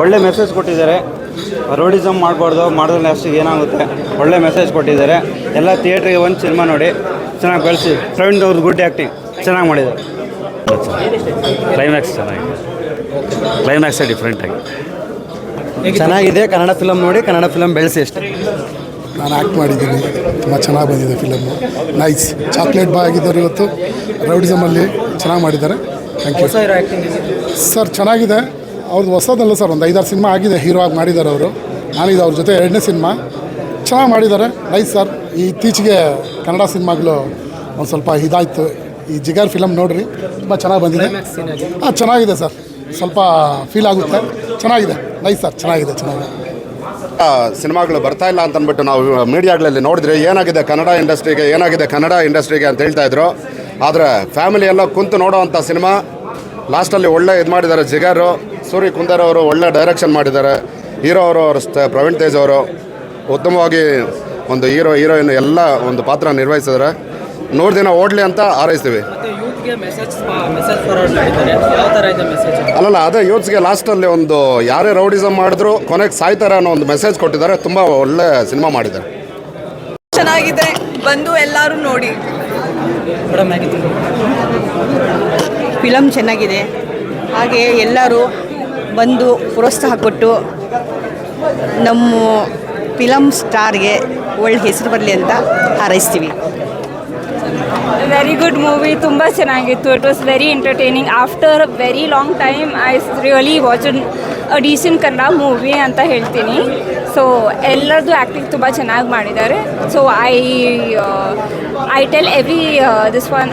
ಒಳ್ಳೆ ಮೆಸೇಜ್ ಕೊಟ್ಟಿದ್ದಾರೆ. ರೋಡಿಸಮ್ ಮಾಡಬಾರ್ದು ಮಾಡಿದ್ರೆ ಲಾಸ್ಟಿಗೆ ಏನಾಗುತ್ತೆ? ಒಳ್ಳೆ ಮೆಸೇಜ್ ಕೊಟ್ಟಿದ್ದಾರೆ. ಎಲ್ಲ ಥಿಯೇಟ್ರಿಗೆ ಒಂದು ಸಿನಿಮಾ ನೋಡಿ. ಚೆನ್ನಾಗಿ ಬೆಳೆಸಿ. ಪ್ರವೀಣ್ ಅವ್ರದ್ದು ಗುಡ್ ಆ್ಯಕ್ಟಿಂಗ್ ಚೆನ್ನಾಗಿ ಮಾಡಿದ್ದಾರೆ. ಕ್ಲೈಮ್ಯಾಕ್ಸ್ ಚೆನ್ನಾಗಿದೆ. ಕ್ಲೈಮ್ಯಾಕ್ಸೇ ಡಿಫ್ರೆಂಟ್ ಆಗಿದೆ ಚೆನ್ನಾಗಿದೆ. ಕನ್ನಡ ಫಿಲಮ್ ನೋಡಿ ಕನ್ನಡ ಫಿಲಮ್ ಬೆಳೆಸಿ ಅಷ್ಟೇ. ನಾನು ಆ್ಯಕ್ಟ್ ಮಾಡಿದ್ದೀನಿ. ತುಂಬ ಚೆನ್ನಾಗಿ ಬಂದಿದೆ ಫಿಲಮ್ಮು ನೈಸ್ ಚಾಕ್ಲೇಟ್ ಬಾಯ್ ಆಗಿದ್ದಾರೆ ಇವತ್ತು. ರೌಡಿಸಮಲ್ಲಿ ಚೆನ್ನಾಗಿ ಮಾಡಿದ್ದಾರೆ. ಥ್ಯಾಂಕ್ ಯು ಸರ್ ಚೆನ್ನಾಗಿದೆ. ಅವ್ರದ್ದು ಹೊಸದಲ್ಲ ಸರ್ ಒಂದು ಐದಾರು ಸಿನಿಮಾ ಆಗಿದೆ ಹೀರೋ ಆಗಿ ಮಾಡಿದ್ದಾರೆ ಅವರು. ನಾನಿದು ಅವ್ರ ಜೊತೆ ಎರಡನೇ ಸಿನಿಮಾ. ಚೆನ್ನಾಗಿ ಮಾಡಿದ್ದಾರೆ. Nice sir. ಈ ಇತ್ತೀಚೆಗೆ ಕನ್ನಡ ಸಿನಿಮಾಗಳು ಒಂದು ಸ್ವಲ್ಪ ಇದಾಯಿತು. ಈ ಜಿಗಾರ್ ಫಿಲಮ್ ನೋಡ್ರಿ ತುಂಬ ಚೆನ್ನಾಗಿ ಬಂದಿದೆ. ಹಾಂ ಚೆನ್ನಾಗಿದೆ ಸರ್. ಸ್ವಲ್ಪ ಫೀಲ್ ಆಗುತ್ತೆ. ಚೆನ್ನಾಗಿದೆ. ನೈಸ್ ಸರ್ ಚೆನ್ನಾಗಿದೆ ಚೆನ್ನಾಗಿದೆ. ಆ, ಸಿನಿಮಾಗಳು ಬರ್ತಾ ಇಲ್ಲ ಅಂತ ಅಂದ್ಬಿಟ್ಟು ನಾವು ಮೀಡಿಯಾಗಳಲ್ಲಿ ನೋಡಿದ್ರೆ ಏನಾಗಿದೆ ಕನ್ನಡ ಇಂಡಸ್ಟ್ರಿಗೆ ಏನಾಗಿದೆ ಕನ್ನಡ ಇಂಡಸ್ಟ್ರಿಗೆ ಅಂತ ಹೇಳ್ತಾ ಇದ್ರು. ಆದರೆ ಫ್ಯಾಮಿಲಿ ಎಲ್ಲ ಕುಂತು ನೋಡೋವಂಥ ಸಿನಿಮಾ ಲಾಸ್ಟಲ್ಲಿ ಒಳ್ಳೆ ಇದು ಮಾಡಿದ್ದಾರೆ ಜಿಗಾರು. ಸೂರ್ಯ ಕುಂದರ್ ಅವರು ಒಳ್ಳೆ ಡೈರೆಕ್ಷನ್ ಮಾಡಿದ್ದಾರೆ. ಹೀರೋ ಅವರು ಅವರು ಸ್ಟ್- ಪ್ರವೀಣ್ ತೇಜ್ ಅವರು ಉತ್ತಮವಾಗಿ ಒಂದು ಹೀರೋ ಹೀರೋಯಿನ್ ಎಲ್ಲ ಒಂದು ಪಾತ್ರ ನಿರ್ವಹಿಸಿದ್ದಾರೆ. ನೂರು ದಿನ ಓಡಲಿ ಅಂತ ಹಾರೈಸ್ತೀವಿ. ಯೂತ್ಗೆ ಮೆಸೇಜ್ ಮೆಸೇಜ್ ಫಾರ್ವರ್ಡ್ ಮಾಡಿದ್ದಾರೆ. ಯಾವ ಥರ ಇದೆ ಮೆಸೇಜ್ ಅಲ್ಲಲ್ಲ ಅದೇ ಯೂತ್ಸ್ಗೆ ಲಾಸ್ಟಲ್ಲಿ ಒಂದು ಯಾರೇ ರೌಡಿಸಮ್ ಮಾಡಿದ್ರು ಕೊನೆಗೆ ಸಾಯ್ತಾರೆ ಅನ್ನೋ ಒಂದು ಮೆಸೇಜ್ ಕೊಟ್ಟಿದ್ದಾರೆ. ತುಂಬ ಒಳ್ಳೆ ಸಿನಿಮಾ ಮಾಡಿದ್ದಾರೆ. ಚೆನ್ನಾಗಿದೆ. ಬಂದು ಎಲ್ಲರೂ ನೋಡಿ. ಫಿಲಮ್ ಚೆನ್ನಾಗಿದೆ. ಹಾಗೆ ಎಲ್ಲರೂ ಬಂದು ಪ್ರೋತ್ಸಾಹ ಕೊಟ್ಟು ನಮ್ಮ ಫಿಲಮ್ ಸ್ಟಾರ್ಗೆ ಒಳ್ಳೆ ಹೆಸರು ಬರಲಿ ಅಂತ ಹಾರೈಸ್ತೀವಿ. ವೆರಿ ಗುಡ್ ಮೂವಿ ತುಂಬ ಚೆನ್ನಾಗಿತ್ತು. It was very entertaining after very long time I really watch a decent Kannada movie ಅಂತ ಹೇಳ್ತೀನಿ. ಸೊ ಎಲ್ಲರದ್ದು ಆ್ಯಕ್ಟಿಂಗ್ ತುಂಬ ಚೆನ್ನಾಗಿ ಮಾಡಿದ್ದಾರೆ. So I I tell every this one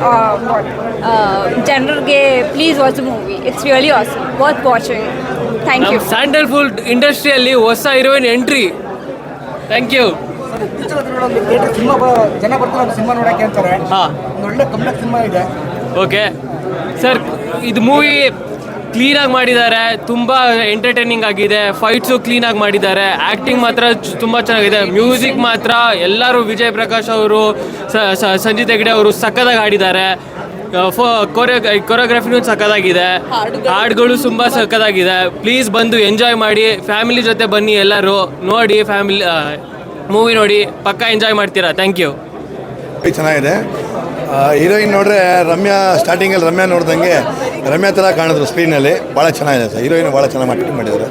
ಜನರಿಗೆ please watch movie it's really awesome worth watching thank you Sandalwood ಇಂಡಸ್ಟ್ರಿಯಲ್ಲಿ ಹೊಸ heroine entry. Thank you cinema ಜನ ಬರ್ತಾರೆ ಸಿನಿಮಾ ನೋಡಕ್ಕೆ ಅಂತಾರೆ ಹಾಂ. ಒಂದು ಒಳ್ಳೆ ಕನ್ನಡ ಸಿನಿಮಾ ಇದೆ ಓಕೆ ಸರ್ ಇದು ಮೂವಿ ಕ್ಲೀನಾಗಿ ಮಾಡಿದ್ದಾರೆ ತುಂಬ ಎಂಟರ್ಟೈನಿಂಗ್ ಆಗಿದೆ ಫೈಟ್ಸು ಕ್ಲೀನಾಗಿ ಮಾಡಿದ್ದಾರೆ ಆ್ಯಕ್ಟಿಂಗ್ ಮಾತ್ರ ತುಂಬಾ ತುಂಬ ಚೆನ್ನಾಗಿದೆ ಮ್ಯೂಸಿಕ್ ಮಾತ್ರ ಎಲ್ಲರೂ ವಿಜಯ್ ಪ್ರಕಾಶ್ ಅವರು ಸಂಜಿತ್ ಹೆಗ್ಡೆ ಅವರು ಸಕ್ಕದಾಗಿ ಆಡಿದ್ದಾರೆ. ಕೊರಿಯೋಗ್ರಫಿನೂ ಸಕ್ಕದಾಗಿದೆ ಹಾಡುಗಳು ತುಂಬಾ ಸಕ್ಕದಾಗಿದೆ ಪ್ಲೀಸ್ ಬಂದು ಎಂಜಾಯ್ ಮಾಡಿ ಫ್ಯಾಮಿಲಿ ಜೊತೆ ಬನ್ನಿ ಎಲ್ಲರೂ. ನೋಡಿ ಫ್ಯಾಮಿಲಿ ಮೂವಿ ನೋಡಿ ಪಕ್ಕ ಎಂಜಾಯ್ ಮಾಡ್ತೀರಾ. ಥ್ಯಾಂಕ್ ಯು ಚೆನ್ನಾಗಿದೆ. ಹೀರೋಯಿನ್ ನೋಡ್ರೆ ರಮ್ಯಾ ಸ್ಟಾರ್ಟಿಂಗಲ್ಲಿ ರಮ್ಯಾ ನೋಡ್ದಂಗೆ ರಮ್ಯಾ ಥರ ಕಾಣಿದ್ರು ಸ್ಕ್ರೀನಲ್ಲಿ ಭಾಳ ಚೆನ್ನಾಗಿದೆ ಸರ್. ಹೀರೋಯಿನ್ ಭಾಳ ಚೆನ್ನಾಗಿ ಮಾರ್ಕೆಟಿಂಗ್ ಮಾಡಿದ್ದಾರೆ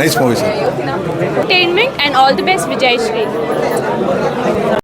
nice movie sir. All the best Vijay Shri.